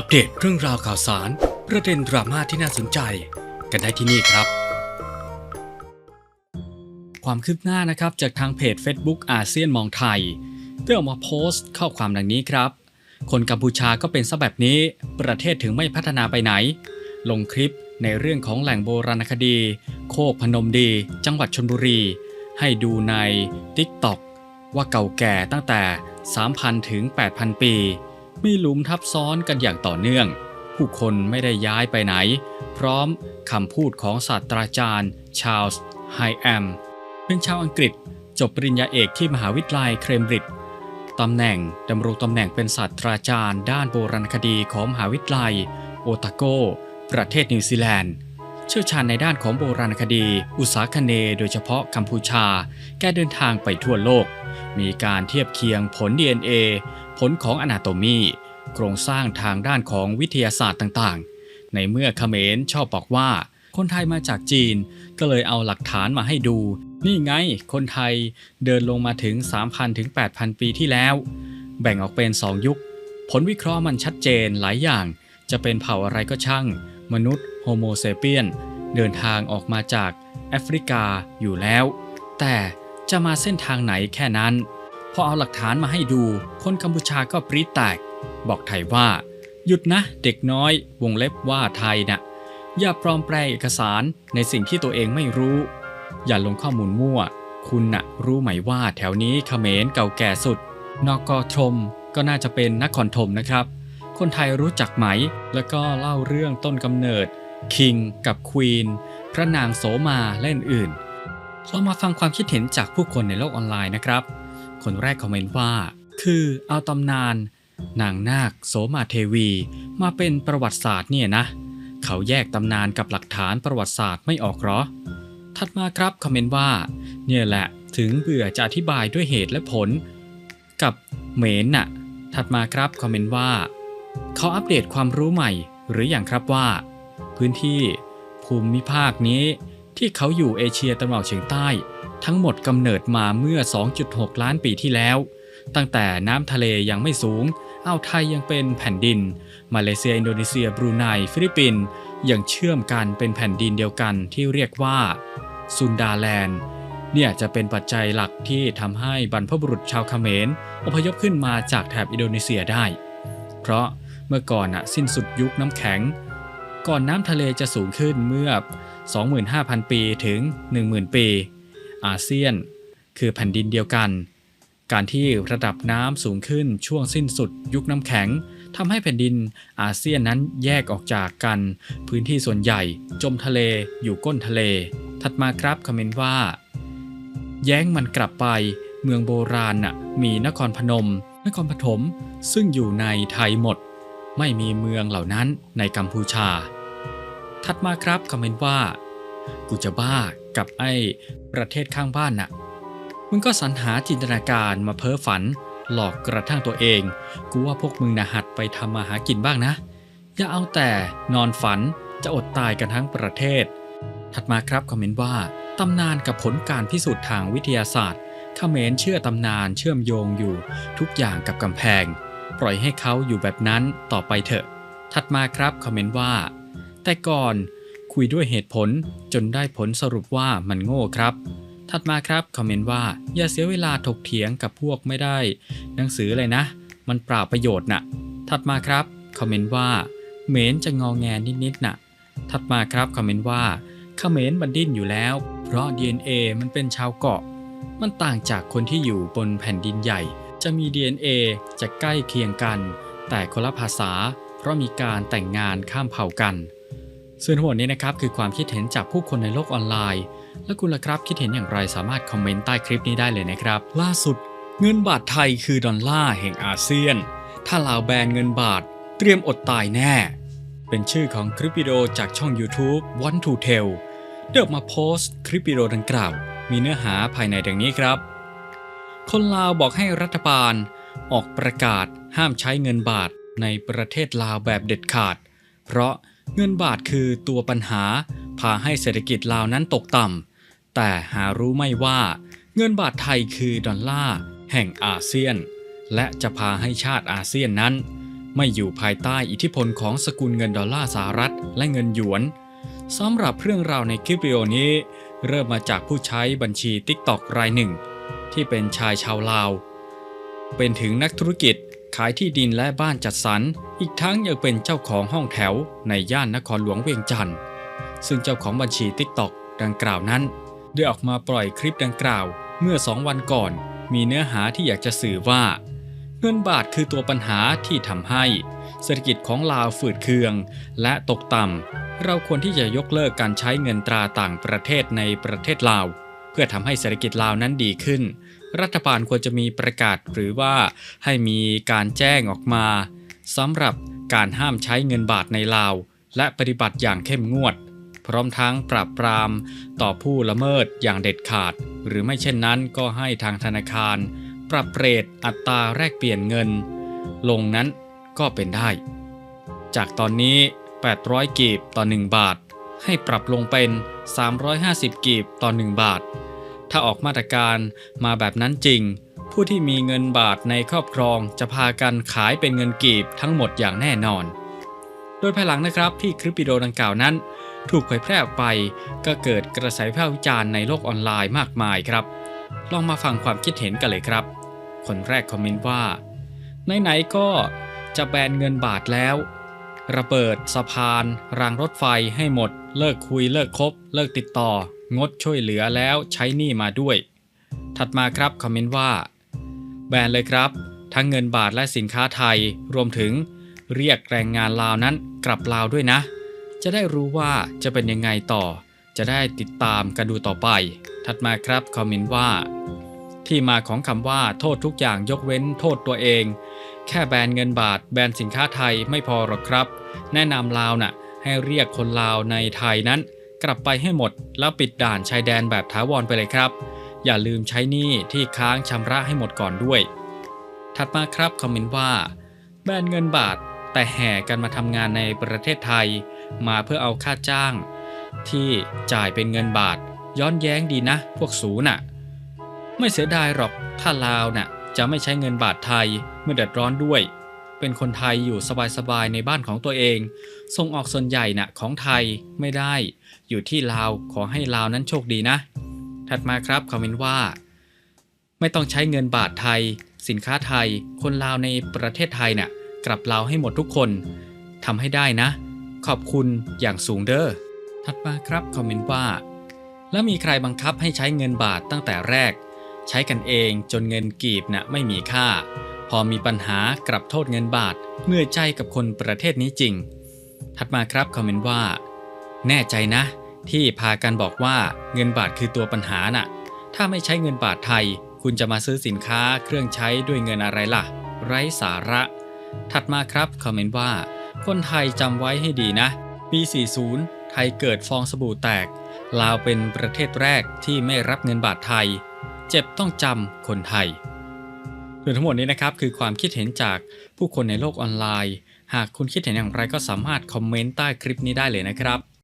อัปเดตเรื่องราวข่าวสาร ประเด็นดราม่าที่น่าสนใจ กันได้ที่นี่ครับ ความคืบหน้านะครับจากทางเพจ Facebook อาเซียนมองไทยได้ออกมาโพสต์ข้อความดังนี้ครับ คนกัมพูชาก็เป็นซะแบบนี้ ประเทศถึงไม่พัฒนาไปไหน ลงคลิปในเรื่องของแหล่งโบราณคดี โคกพนมดี จังหวัดชนบุรี ให้ดูใน TikTok ว่าเก่าแก่ตั้งแต่ 3,000 ถึง 8,000 ปี มีหลุมทับซ้อนกันอย่างต่อเนื่อง ผู้คนไม่ได้ย้ายไปไหน พร้อมคำพูดของศาสตราจารย์ ชาลส์ไฮแอม เป็นชาวอังกฤษ จบปริญญาเอกที่มหาวิทยาลัยเคมบริดจ์ตำแหน่งดำรงตำแหน่งเป็นศาสตราจารย์ ด้านโบราณคดีของมหาวิทยาลัย โอตาโก ประเทศนิวซีแลนด์ เชี่ยวชาญในด้านของโบราณคดี อุตสาคเน โดยเฉพาะกัมพูชา แกเดินทางไปทั่วโลก มีการเทียบเคียงผล DNA ผลของอนาโตมี โครงสร้างทางด้านของวิทยาศาสตร์ต่างๆ ในเมื่อเขมรชอบบอกว่า คนไทยมาจากจีน ก็เลยเอาหลักฐานมาให้ดู นี่ไงคนไทยเดินลงมาถึง 3,000ถึง8,000 ปีที่แล้ว แบ่งออกเป็น 2 ยุค ผลวิเคราะห์มันชัดเจนหลายอย่าง จะเป็นเผ่าอะไรก็ช่าง มนุษย์โฮโมเซเปียนเดินทางออกมาจากแอฟริกาอยู่แล้ว แต่จะมาเส้นทางไหนแค่นั้น พอเอาหลักฐานมาให้ดู คนกัมพูชาก็ปรีแตก บอกไทยว่า หยุดนะเด็กน้อยวงเล็บว่าไทยนะ่ะอย่าปลอมแปลเอกสารในสิ่งที่ตัวเองไม่รู้ อย่าลงข้อมูลมั่ว คุณน่ะรู้ไหมว่าแถวนี้เขมรเก่าแก่สุดนอกอทมก็น่าจะเป็นนครธมนะครับ คนไทยรู้จักไหม แล้วก็เล่าเรื่องต้นกำเนิด คิงกับควีนพระนางโสมาและอื่นๆเรามาฟังความคิดเห็นจากผู้คนในโลกออนไลน์นะครับ คนแรกคอมเมนต์ว่า คือเอาตำนาน นางนาคโสมาเทวี มาเป็นประวัติศาสตร์เนี่ยนะ เขาแยกตำนานกับหลักฐานประวัติศาสตร์ไม่ออกหรอ ถัดมาครับคอมเมนต์ว่า เนี่ยแหละถึงเบื่อจะอธิบายด้วยเหตุและผล กับเหมนน่ะ ถัดมาครับคอมเมนต์ว่า เขาอัปเดตความรู้ใหม่ หรืออย่างครับว่า พื้นที่ภูมิภาคนี้ที่เขาอยู่เอเชียตะวันออกเฉียงใต้ ทั้งหมดกำเนิดมาเมื่อ 2.6 ล้านปีที่แล้ว ตั้งแต่น้ำทะเลยังไม่สูงอ่าวไทยยังเป็นแผ่นดิน มาเลเซีย อินโดนีเซีย บรูไน ฟิลิปปินส์ยังเชื่อมกันเป็นแผ่นดินเดียวกันที่เรียกว่าซุนดาแลนด์ เนี่ยจะเป็นปัจจัยหลักที่ทำให้บรรพบุรุษชาวเขมรอพยพขึ้นมาจากแถบอินโดนีเซียได้ เพราะเมื่อก่อนอะสิ้นสุดยุคน้ำแข็ง ก่อนน้ำทะเลจะสูงขึ้นเมื่อ 25,000 ปีถึง 10,000 ปี อาเซียน คือแผ่นดินเดียวกัน การที่ระดับน้ำสูงขึ้นช่วงสิ้นสุด ยุคน้ำแข็งทำให้แผ่นดินอาเซียนนั้นแยกออกจากกัน พื้นที่ส่วนใหญ่ จมทะเลอยู่ก้นทะเล ถัดมาครับคอมเมนต์ว่า แย้งมันกลับไป เมืองโบราณน่ะมีนครพนม นครปฐมซึ่งอยู่ในไทยหมด ไม่มีเมืองเหล่านั้นในกัมพูชา ถัดมาครับคอมเมนต์ว่า กูจะบ้ากับไอ้ประเทศข้างบ้านน่ะ มึงก็สรรหาจินตนาการมาเพ้อฝัน หลอกกระทั่งตัวเอง กูว่าพวกมึงนะหัดไปทำมาหากินบ้างนะ อย่าเอาแต่นอนฝันจะอดตายกันทั้งประเทศ ถัดมาครับคอมเมนต์ว่าตำนานกับผลการพิสูจน์ทางวิทยาศาสตร์เขมรเชื่อตำนานเชื่อมโยงอยู่ทุกอย่างกับกำแพง ปล่อยให้เขาอยู่แบบนั้นต่อไปเถอะ ถัดมาครับคอมเมนต์ว่า แต่ก่อน คุยด้วยเหตุผล จนได้ผลสรุปว่ามันโง่ครับ ถัดมาครับคอมเมนต์ว่า อย่าเสียเวลาถกเถียงกับพวกไม่ได้ หนังสือเลยนะ มันเปล่าประโยชน์น่ะ ถัดมาครับคอมเมนต์ว่าเหมนจะงองแงนิดๆน่ะ ถัดมาครับคอมเมนต์ว่าเขมรบันดิ้นอยู่แล้ว เพราะ DNA มันเป็นชาวเกาะ มันต่างจากคนที่อยู่บนแผ่นดินใหญ่ จะมี DNA จะใกล้เคียงกัน แต่คนละภาษา เพราะมีการแต่งงานข้ามเผ่ากัน ส่วนทั้งหมดนี้นะครับคือความคิดเห็นจากผู้คนในโลกออนไลน์ และคุณล่ะครับคิดเห็นอย่างไรสามารถคอมเมนต์ใต้คลิปนี้ได้เลยนะครับ ล่าสุด เงินบาทไทยคือดอลลาร์แห่งอาเซียน ถ้าลาวแบนเงินบาท เตรียมอดตายแน่ เป็นชื่อของคลิปวิดีโอจากช่อง YouTube Want to Tell เดิออกมาโพสต์คลิปวิดีโอดังกล่าว มีเนื้อหาภายในดังนี้ครับ คนลาวบอกให้รัฐบาล ออกประกาศห้ามใช้เงินบาทในประเทศลาวแบบเด็ดขาด เพราะ เงินบาทคือตัวปัญหา พาให้เศรษฐกิจลาวนั้นตกต่ำแต่หารู้ไม่ว่าเงินบาทไทยคือดอลลาร์แห่งอาเซียน และจะพาให้ชาติอาเซียนนั้น ไม่อยู่ภายใต้อิทธิพลของสกุลเงินดอลลาร์สหรัฐและเงินหยวนสำหรับเรื่องราวในคลิปวิดีโอนี้ เริ่มมาจากผู้ใช้บัญชี TikTok รายหนึ่ง ที่เป็นชายชาวลาว เป็นถึงนักธุรกิจ ขายที่ดินและบ้านจัดสรร อีกทั้งยังเป็นเจ้าของห้องแถวในย่านนครหลวงเวียงจันทร์ ซึ่งเจ้าของบัญชี TikTok ดังกล่าวนั้น ได้ออกมาปล่อยคลิปดังกล่าว เมื่อ2วันก่อน มีเนื้อหาที่อยากจะสื่อว่า เงินบาทคือตัวปัญหาที่ทำให้ เศรษฐกิจของลาวฝืดเคือง และตกต่ำเราควรที่จะยกเลิกการใช้เงินตราต่างประเทศในประเทศลาว เพื่อทำให้เศรษฐกิจลาวนั้นดีขึ้น รัฐบาลควรจะมีประกาศหรือว่าให้มีการแจ้งออกมาสำหรับการห้ามใช้เงินบาทในลาว และปฏิบัติอย่างเข้มงวด พร้อมทั้งปราบปรามต่อผู้ละเมิดอย่างเด็ดขาด หรือไม่เช่นนั้นก็ให้ทางธนาคาร ปรับเรทอัตราแลกเปลี่ยนเงิน ลงนั้นก็เป็นได้ จากตอนนี้ 800 กีบต่อ 1 บาท ให้ปรับลงเป็น 350 กีบต่อ 1 บาท ถ้าออกมาตรการมาแบบนั้นจริง ผู้ที่มีเงินบาทในครอบครองจะพากันขายเป็นเงินกีบทั้งหมดอย่างแน่นอน โดยภายหลังนะครับที่คลิปวิดีโอดังกล่าวนั้น ถูกเผยแพร่ออกไป ก็เกิดกระแสวิพากษ์วิจารณ์ในโลกออนไลน์มากมายครับ ลองมาฟังความคิดเห็นกันเลยครับ คนแรกคอมเมนต์ว่าไหนๆก็จะแบนเงินบาทแล้ว ระเบิดสะพาน รางรถไฟให้หมด เลิกคุยเลิกคบ เลิกติดต่อ งดช่วยเหลือแล้วใช้หนี้มาด้วย ถัดมาครับคอมเมนต์ว่า แบนเลยครับ ทั้งเงินบาทและสินค้าไทยรวมถึงเรียกแรงงานลาวนั้นกลับลาวด้วยนะ จะได้รู้ว่าจะเป็นยังไงต่อ จะได้ติดตามกันดูต่อไป ถัดมาครับคอมเมนต์ว่า ที่มาของคำว่าโทษทุกอย่างยกเว้นโทษตัวเอง แค่แบนเงินบาท แบนสินค้าไทยไม่พอหรอกครับ แนะนำลาวน่ะ ให้เรียกคนลาวในไทยนั้น กลับไปให้หมดแล้วปิดด่านชายแดนแบบถาวรไปเลยครับ อย่าลืมใช้หนี้ที่ค้างชำระให้หมดก่อนด้วย ถัดมาครับคอมเมนต์ว่า แบนเงินบาทแต่แห่กันมาทำงานในประเทศไทย มาเพื่อเอาค่าจ้าง ที่จ่ายเป็นเงินบาท ย้อนแย้งดีนะ พวกสูน่ะ ไม่เสียดายหรอกถ้าลาวน่ะจะไม่ใช้เงินบาทไทยเมื่อเดือดร้อนด้วย เป็นคนไทยอยู่สบายๆในบ้านของตัวเอง ส่งออกส่วนใหญ่น่ะของไทยไม่ได้ อยู่ที่ลาวขอให้ลาวนั้นโชคดีนะ ถัดมาครับคอมเมนต์ว่า ไม่ต้องใช้เงินบาทไทย สินค้าไทย คนลาวในประเทศไทยน่ะกลับลาวให้หมดทุกคนทำให้ได้นะ ขอบคุณอย่างสูงเด้อถัดมาครับคอมเมนต์ว่า แล้วมีใครบังคับให้ใช้เงินบาทตั้งแต่แรก ใช้กันเองจนเงินกีบน่ะไม่มีค่า พอมีปัญหากลับโทษเงินบาทเหนื่อยใจกับคนประเทศนี้จริง ถัดมาครับคอมเมนต์ว่า แน่ใจนะ ที่พากันบอกว่าเงินบาทคือตัวปัญหาน่ะ ถ้าไม่ใช้เงินบาทไทย คุณจะมาซื้อสินค้าเครื่องใช้ด้วยเงินอะไรล่ะ ไร้สาระ ถัดมาครับคอมเมนต์ว่า คนไทยจำไว้ให้ดีนะ ปี 40 ไทยเกิดฟองสบู่แตก ลาวเป็นประเทศแรกที่ไม่รับเงินบาทไทย เจ็บต้องจำคนไทย ส่วนทั้งหมดนี้นะครับคือความคิดเห็นจากผู้คนในโลกออนไลน์ หากคุณคิดเห็นอย่างไรก็สามารถคอมเมนต์ใต้คลิปนี้ได้เลยนะครับ